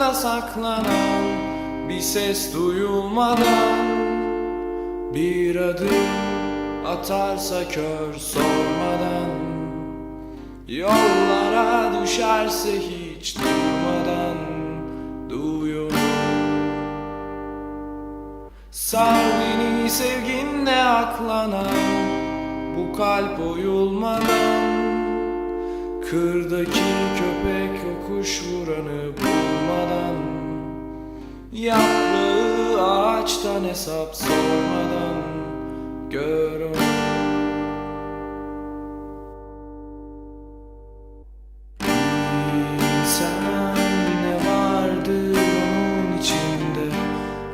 saklanan bir ses duyulmadan Bir adım atarsa kör sormadan Yollara düşerse hiç durmadan Duyuyor Sar beni sevginle aklanan Bu kalp oyulmadan Kırdaki köpek o kuş vuranı bulmadan Yaprağı ağaçtan hesap sormadan Gör onu Bilsen ne vardır onun içinde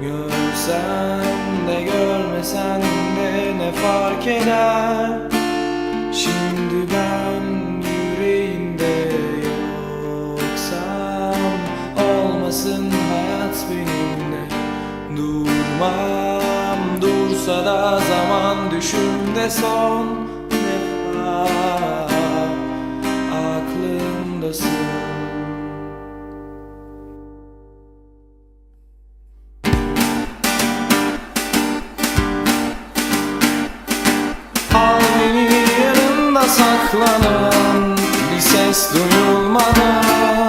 Görsen de görmesen de ne fark eder? Şimdi ben yüreğinde yoksam Olmasın benimle Durmam. Dursa da zaman düşümde son defa. Aklımdasın. Al beni yanında saklanan Bir ses duyulmadan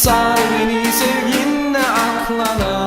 Sar beni sevginle aklana